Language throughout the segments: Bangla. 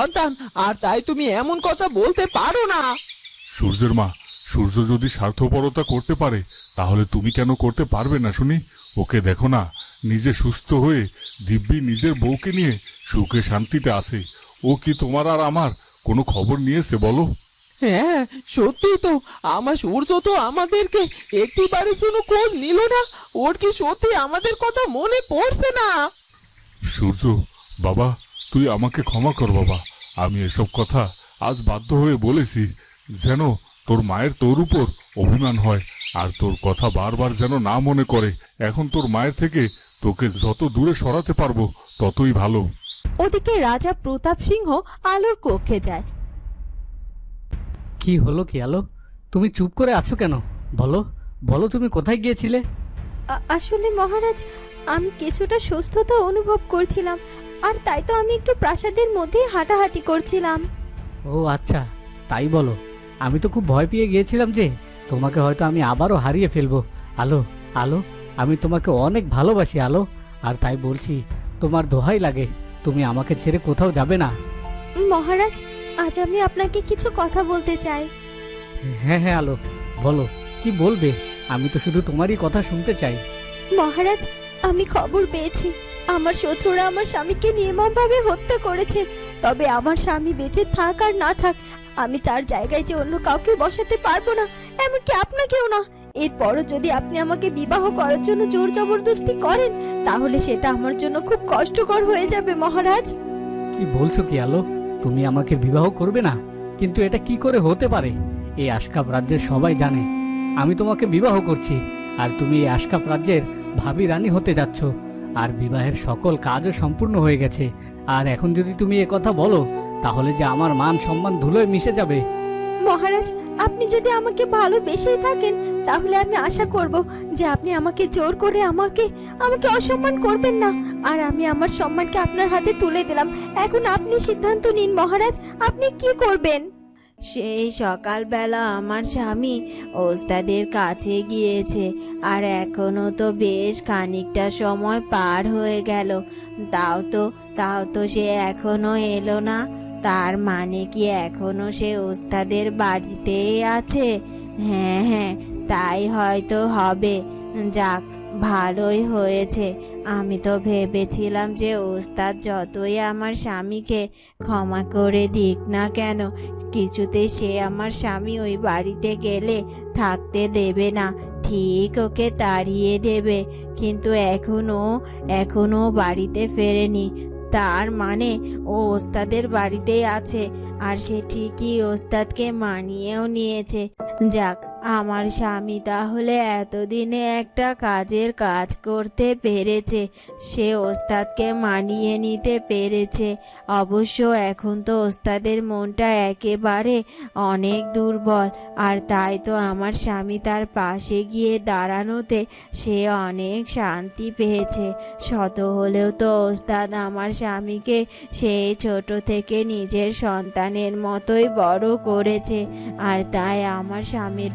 সন্তান আর তাই তুমি এমন কথা বলতে পারো না। সূর্যের মা সূর্য যদি স্বার্থপরতা করতে পারে তাহলে তুমি কেন করতে পারবে না শুনি? ওকে দেখো না নিজে সুস্থ হয়ে দিব্যি নিজের বউকে নিয়ে সুখে শান্তিতে আসে ও কি তোমার আর আমার কোনো খবর নিয়েছে বলো? হ্যাঁ সত্যি তো আমার সূর্য তো আমাদেরকে একটি একটিবারের জন্য খোঁজ নিল না ওর কি সত্যি আমাদের কথা মনে পড়ছে না? সূর্য বাবা তুই আমাকে ক্ষমা কর বাবা। আমি এসব কথা আজ বাধ্য হয়ে বলেছি যেন তোর মায়ের তোর উপর অভিমান হয় আর তোর কথা বারবার যেন না মনে করে। এখন তোর মায়ের থেকে তোকে যত দূরে সরাতে পারব ততই ভালো। ওদিকে রাজা প্রতাপ সিংহ আলোর কক্ষে যায়। কি হলো কি আলো? তুমি চুপ করে আছো কেন? বলো বলো তুমি কোথায় গিয়েছিলে? আসলে মহারাজ আমি কিছুটা সুস্থতা অনুভব করছিলাম। আর তাই তো আমি একটু প্রাসাদের মধ্যেই হাঁটাহাঁটি করছিলাম। ও আচ্ছা তাই বলো। আমি তো খুব ভয় পেয়ে গিয়েছিলাম যে তোমাকে হয়তো আমি আবারও হারিয়ে ফেলব। আলো আলো আমি তোমাকে অনেক ভালোবাসি আলো। আর তাই বলছি তোমার দোহাই লাগে তুমি আমাকে ছেড়ে কোথাও যাবে না। মহারাজ আজ আমি আপনাকে কিছু কথা বলতে চাই। হ্যাঁ হ্যাঁ আলো বলো কি বলবে? আমি তো শুধু তোমারই কথা শুনতে চাই। মহারাজ আমি খবর পেয়েছি। আমার শত্রুরা আমার স্বামীকে নির্মমভাবে হত্যা করেছে। তবে আমার স্বামী বেঁচে থাক আর না থাক, আমি তার জায়গায় যে অন্য কাউকে বসাতে পারব না, এমনকি আপনাকেও না। এরপরও যদি আপনি আমাকে বিবাহ করার জন্য জোর জবরদস্তি করেন, তাহলে সেটা আমার জন্য খুব কষ্টকর হয়ে যাবে, মহারাজ। কি বলছো কি আলো? তুমি আমাকে বিবাহ করবে না? কিন্তু এটা কি করে হতে পারে? এই আশকাপ রাজ্যের সবাই জানে। আমি তোমাকে বিবাহ করছি, আর তুমি এই আশকাপ রাজ্যের ভাবি রানী হতে যাচ্ছ। আর বিবাহের সকল কাজও সম্পূর্ণ হয়ে গেছে। আর এখন যদি তুমি এ কথা বলো, তাহলে যে আমার মান সম্মান ধুলোয় মিশে যাবে। মহারাজ, আপনি যদি আমাকে ভালোবেসেই থাকেন, তাহলে আমি আশা করব যে আপনি আমাকে জোর করে আমাকে আমাকে অসম্মান করবেন না। আর আমি আমার সম্মানকে আপনার হাতে তুলে দিলাম। এখন আপনি সিদ্ধান্ত নিন মহারাজ, আপনি কি করবেন? সেই সকালবেলা আমার স্বামী ওস্তাদের কাছে গিয়েছে, আর এখনও তো বেশ খানিকটা সময় পার হয়ে গেল। তাও তো তাও তো সে এখনও এলো না। তার মানে কি এখনও সে ওস্তাদের বাড়িতেই আছে? হ্যাঁ হ্যাঁ তাই হয়তো হবে। যাক ভালোই হয়েছে। আমি তো ভেবেছিলাম যে ওস্তাদ যতই আমার স্বামীকে ক্ষমা করে দিক না কেন কিছুতে সে আমার স্বামী ওই বাড়িতে গেলে থাকতে দেবে না। ঠিক ওকে তাড়িয়ে দেবে, কিন্তু এখনও এখনও বাড়িতে ফেরেনি। তার মানে ও ওস্তাদের বাড়িতেই আছে, আর সে ঠিকই ওস্তাদকে মানিয়েও নিয়েছে। যাক আমার স্বামী তাহলে এতদিনে একটা কাজের কাজ করতে পেরেছে। সে ওস্তাদকে মানিয়ে নিতে পেরেছে। অবশ্য এখন তো ওস্তাদের মনটা একেবারে অনেক দুর্বল। আর তাই তো আমার স্বামী তার পাশে গিয়ে দাঁড়ানোতে সে অনেক শান্তি পেয়েছে। শত হলেও তো ওস্তাদ আমার স্বামীকে সেই ছোট থেকে নিজের সন্তানের মতোই বড় করেছে। আর তাই আমার স্বামীর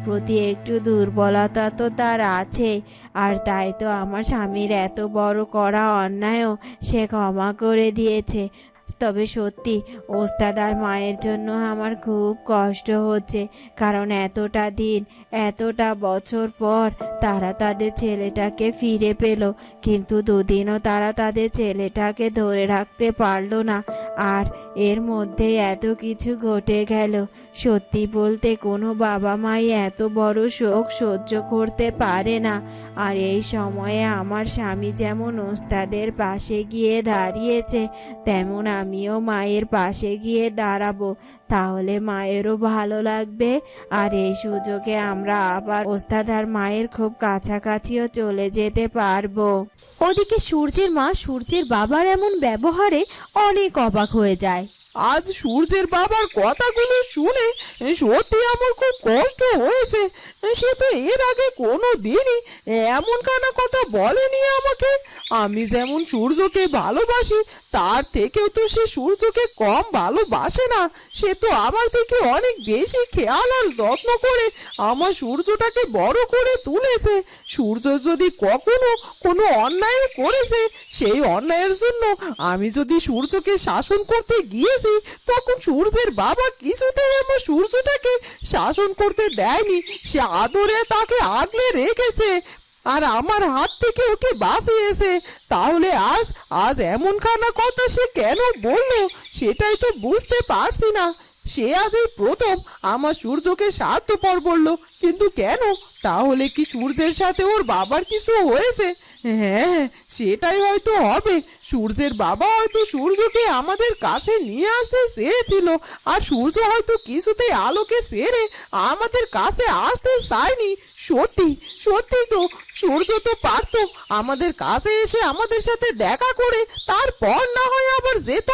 একটু দুর্বলতা তো তার আছে। আর তাই তো আমার স্বামীর এত বড় করা অন্যায়ও সে ক্ষমা করে দিয়েছে। তবে সত্যি, ওস্তাদ আর মায়ের জন্য আমার খুব কষ্ট হচ্ছে। কারণ এতটা দিন, এতটা বছর পর তারা তাদের ছেলেটাকে ফিরে পেল। কিন্তু দুদিনও তারা তাদের ছেলেটাকে ধরে রাখতে পারল না। আর এর মধ্যে এত কিছু ঘটে গেল। সত্যি বলতে কোনো বাবা মাই এত বড় শোক সহ্য করতে পারে না। আর এই সময়ে আমার স্বামী যেমন ওস্তাদের পাশে গিয়ে দাঁড়িয়েছে, তেমন আমিও মায়ের পাশে গিয়ে দাঁড়াবো। তাহলে মায়েরও ভালো লাগবে। আর এই সুযোগে আমরা আবার ওস্তাদ আর মায়ের খুব কাছাকাছিও চলে যেতে পারব। ওদিকে সূর্যের মা সূর্যের বাবার এমন ব্যবহারে অনেক অবাক হয়ে যায়। আজ সূর্যের বাবার কথাগুলো শুনে সত্যি আমার খুব কষ্ট হয়েছে। সে তো এর আগে কোনো দিনই এমন কানা কথা বলেনি আমাকে। আমি যেমন সূর্যকে ভালোবাসি তার থেকেও তো সে সূর্যকে কম ভালোবাসে না। সে তো আমার থেকে অনেক বেশি খেয়াল আর যত্ন করে আমার সূর্যটাকে বড় করে তুলেছে। সূর্য যদি কখনো কোনো অন্যায় করেছে, সেই অন্যায়ের জন্য আমি যদি সূর্যকে শাসন করতে গিয়েছি, তখন সূর্যের বাবা কিছুতেই আমার সূর্যটাকে শাসন করতে দেয়নি। সে আদরে তাকে আগলে রেখেছে। আর আমার হাত থেকে ওকে বাঁচিয়েছে। তাহলে আজ আজ এমন খানা কথা সে কেন বলল, সেটাই তো বুঝতে পারছি না। সে আজ এই প্রথম আমার সূর্যকে স্বার্থপর বলল, কিন্তু কেন? তাহলে কি সূর্যের সাথে ওর বাবার কিছু হয়েছে? হ্যাঁ সেটাই হয়তো হবে। সূর্যের বাবা হয়তো সূর্যকে আমাদের কাছে নিয়ে আসতে চেয়েছিল, আর সূর্য হয়তো কিছুতেই আলোকে সেরে আমাদের কাছে আসতে চায়নি। সত্যি সত্যি তো, সূর্য তো পারতো আমাদের কাছে এসে আমাদের সাথে দেখা করে, তারপর না হয় আবার যেত।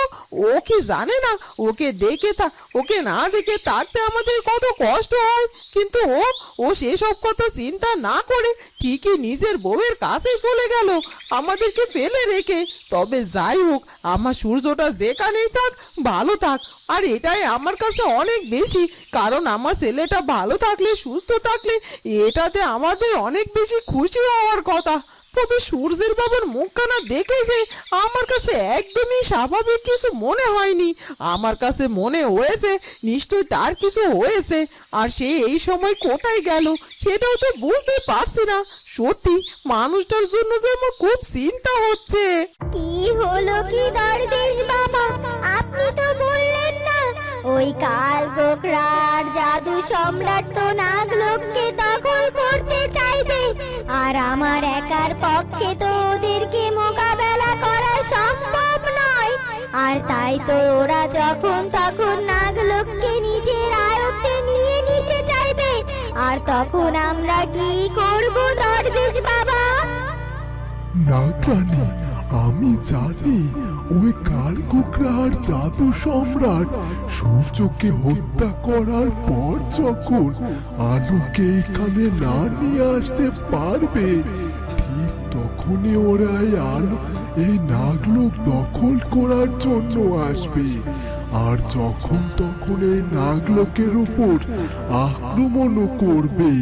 ও কি জানে না, ওকে দেখে থা ওকে না দেখে থাকতে আমাদের কত কষ্ট হয়। কিন্তু ও ও সেসব কথা চিন্তা না করে ঠিকই নিজের বউয়ের কাছে চলে গেল। আমাদেরকে ফেলে রেখে। তবে যাই হোক, আমার সূর্যটা যেখানেই থাক, ভালো থাক। আর এটাই আমার কাছে অনেক বেশি, কারণ আমার ছেলেটা ভালো থাকলে, সুস্থ থাকলে, এটাতে আমাদের অনেক বেশি খুশি হওয়ার কথা। তবে সূর্যের বাবার মুখখানা দেখেছে আমার কাছে একদমই স্বাভাবিক কিছু মনে হয়নি। আমার কাছে মনে হয়েছে নিশ্চয়ই তার কিছু হয়েছে। আর সে এই সময় কোথায় গেল সেটাও তো বুঝতে পারছি না। সত্যি, মানুষটার জন্য যে আমার খুব চিন্তা হচ্ছে। কি হলো কি দরবেশ বাবা? আপনি তো বললেন না, ওই কাল জাদু সম্রাট তো নাগলোককে চাইবে আর আমার একার পক্ষে তো ওদেরকে মোকাবেলা করা সম্ভব নয়। আর তাই তো ওরা যখন তখন নাগলোককে নিজের আয়ত্তে নিয়ে নিতে চাইবে, আর তখন আমরা কি করব দরবেশ বাবা? নাগরানী আমি জানি ওই কালকুকরার জাদু সম্রাট সূর্যকে হত্যা করার পর যখন আলোকে এখানে না নিয়ে আসতে পারবে, ঠিক তখনই ওরা এই আলো, এই নাগলোক দখল করার জন্য আসবে। আর যখন তখন এই নাগলোকের উপর আক্রমণও করবে।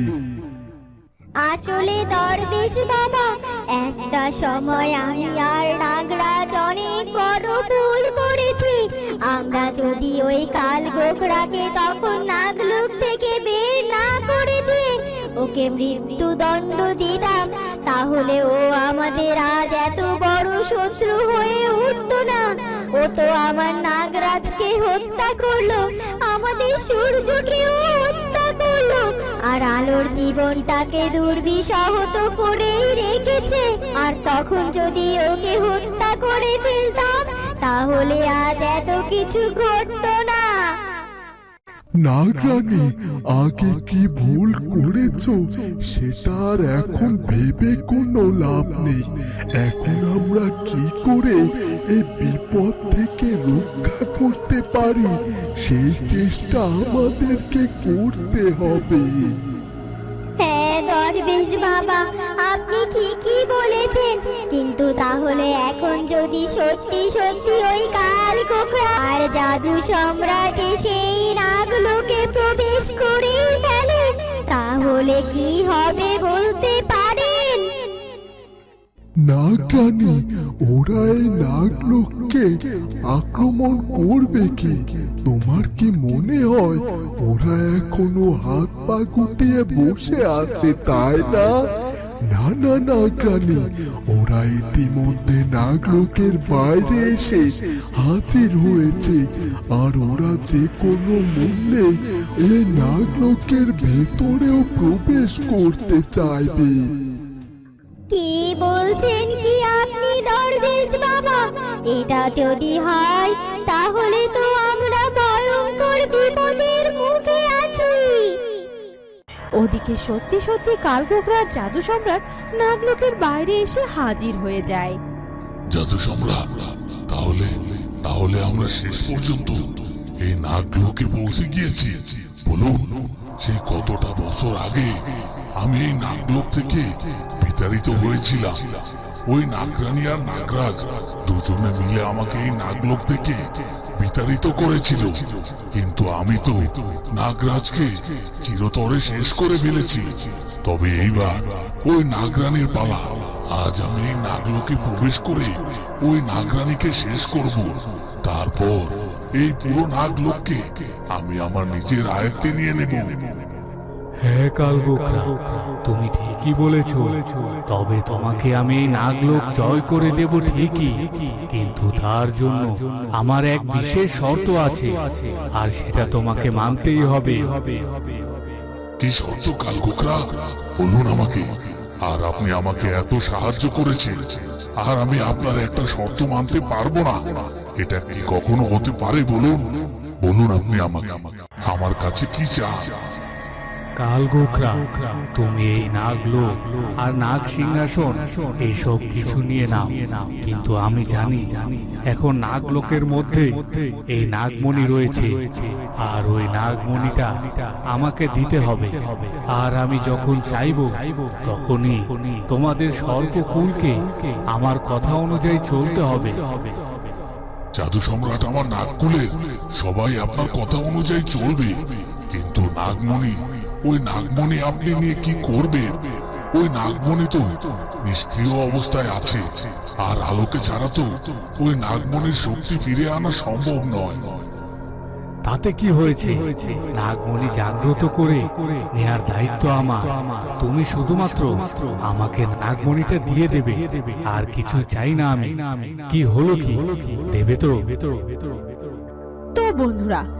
আসলে দরবেশ বাবা একটা সময় আমি আর নাগরাজ অনেক বড় ভুল করেছি। আমরা যদি ওই কাল গোখরাকে তখন নাগলোক থেকে বের না করে দিয়ে ওকে মৃত্যুদণ্ড দিতাম, তাহলে ও আমাদের আজ এত বড় শত্রু হয়ে উঠতো না। ও তো আমার নাগরাজকে হত্যা করল। আমাদের সূর্যকেও হত্যা করল। আর আলোর জীবনটাকে দুর্বিষহত করেই রেখেছে। আর তখন যদি ওকে হত্যা করে ফেলতাম, তাহলে আজ এত কিছু ঘটতো না। নাগরানী আগে কি ভুল করেছ? সেটা আর এখন ভেবে কোনো লাভ নেই। এখন আমরা কি করে এই বিপদ থেকে রক্ষা করতে পারি? সেই চেষ্টা আমাদেরকে করতে হবে। হ্যাঁ দরবেশ বাবা, আপনি ঠিকই বলেছেন। কিন্তু যদি সত্যি সত্যি ওই কাল কোকড়া আর জাদু সম্রাট সেই নাগলোকে প্রবেশ করে ফেলে তাহলে কি হবে বলতে পারেন? এই নাগলোককে আক্রমণ করবে কি? তোমার কি মনে হয় ওরা এখনও হাত পা গুটিয়ে বসে আছে, তাই না? না না নাগরানী ওরা ইতিমধ্যে নাগলোকের বাইরে এসে হাজির হয়েছে। আর ওরা যে কোনো মূল্যে এই নাগলোকের ভেতরেও প্রবেশ করতে চাইবে। কি বলছেন কি আপনি, দরবেশ বাবা? এটা যদি হয়, তাহলে তো আমরা ভয়ঙ্কর ওদিকে সত্যি সত্যি কালগোকরার জাদু সম্রাট নাগলোকের বাইরে এসে হাজির হয়ে যায়। জাদু সম্রাট, তাহলে তাহলে আমরা শেষ পর্যন্ত এই নাগলোকে পৌঁছে গিয়েছি। বলুন, সে কতটা বছর আগে আমি এই নাগলোক থেকে বিতাড়িত হয়েছিলাম। ওই নাগরানী আর নাগরাজ দুজনে মিলে আমাকে এই নাগলোক থেকে বিতাড়িত করেছিল। কিন্তু আমি তো নাগরাজকে চিরতরে শেষ করে ফেলেছি। তবে এইবার ওই নাগরানীর পালা, আজ আমি এই নাগলোকে প্রবেশ করে ওই নাগরানীকে শেষ করব। তারপর এই পুরো নাগলোককে আমি আমার নিজের আয়ত্তে নিয়ে নেব। হ্যাঁ কালবোকরা, তুমি ঠিকই বলেছ। তবে তোমাকে আমি এই নাগলোক জয় করে দেব ঠিকই, কিন্তু তার জন্য আমার এক বিশেষ শর্ত আছে, আর সেটা তোমাকে মানতেই হবে। কি শর্ত কালকুকরা বলুন আমাকে। আর আপনি আমাকে এত সাহায্য করেছেন, আর আমি আপনার একটা শর্ত মানতে পারব না। এটা কি কখনো হতে পারে বলুন? বলুন আপনি আমাকে। আমার কাছে কি চান? কালগোখরা তুমি এই নাগলোক আর নাগ সিংহাসন এইসব কিছু নিয়ে নাও। কিন্তু আমি জানি, এখন নাগলোকের মধ্যে এই নাগমণি রয়েছে আর ওই নাগমণিটা আমাকে দিতে হবে। আর আমি যখন চাইব, তখনই তোমাদের সর্বকুলকে আমার কথা অনুযায়ী চলতে হবে। জাদু সম্রাট আমার নাগকুলে, সবাই আপনার কথা অনুযায়ী চলবে। কিন্তু নাগমণি ওই নাগমণি আপনি নিয়ে কি করবেন? ওই নাগমণি তো নিষ্ক্রিয় অবস্থায় আছে। আর আলোকে ছাড়া তো ওই নাগমণির শক্তি ফিরে আনা সম্ভব নয়। তাতে কি হয়েছে? নাগমণি জাগ্রত করে নেয়ার দায়িত্ব আমার। তুমি শুধুমাত্র আমাকে নাগমণিটা দিয়ে দেবে। আর কিছু চাই না আমি। কি হলো কি? দেবে তো? তো বন্ধুরা